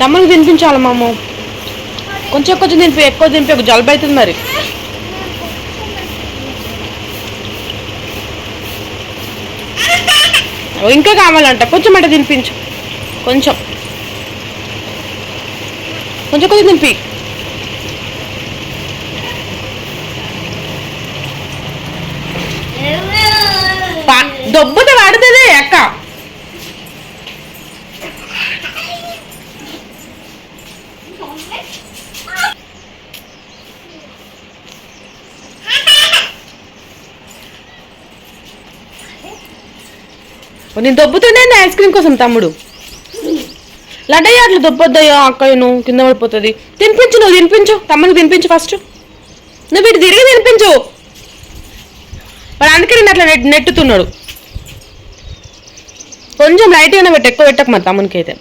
తమ్ముడికి తినిపించాలి మాము. కొంచెం కొంచెం తినిపి ఎక్కువ తినిపి జలుబు అవుతుంది మరి. ఇంకా కావాలంట. కొంచెం అట్ట తినిపించు. కొంచెం. కొంచెం కొంచెం తినిపి. పా- దొబ్బుత పడుతుంది అక్క. నేను దొబ్బుతుండే ఐస్ క్రీమ్ కోసం తమ్ముడు. లడ్డయ్య అట్లా దొబ్బొద్దయ్యో అక్క నువ్వు కింద పడిపోతుంది. తినిపించు నువ్వు తినిపించు. తమ్ముడికి తినిపించు ఫస్ట్ నువ్వు ఇటు తిరిగి తినిపించు. వాడు అందుకే నేను అట్లా నెట్టుతున్నాడు. కొంచెం లైట్ అయినా పెట్టు ఎక్కువ పెట్టకు మరి తమ్మునికి అయితే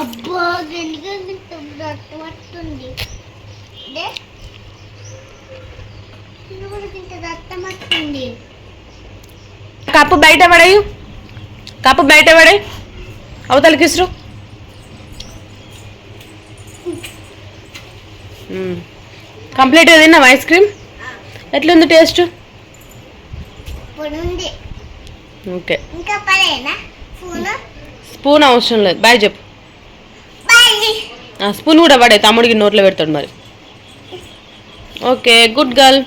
అబ్బో కప్పు బయట పడేయు కప్పు బయట పడే అవతలకి ఇసురు కంప్లీట్గా తిన్నావు ఐస్ క్రీమ్? ఎట్లుంది టేస్ట్? ఓకే. స్పూన్? అవసరం లేదు. బాయ్ చెప్పు. స్పూన్ కూడా పడే తమ్ముడికి నోట్లో పెడతాడు మరి. Okay good girl.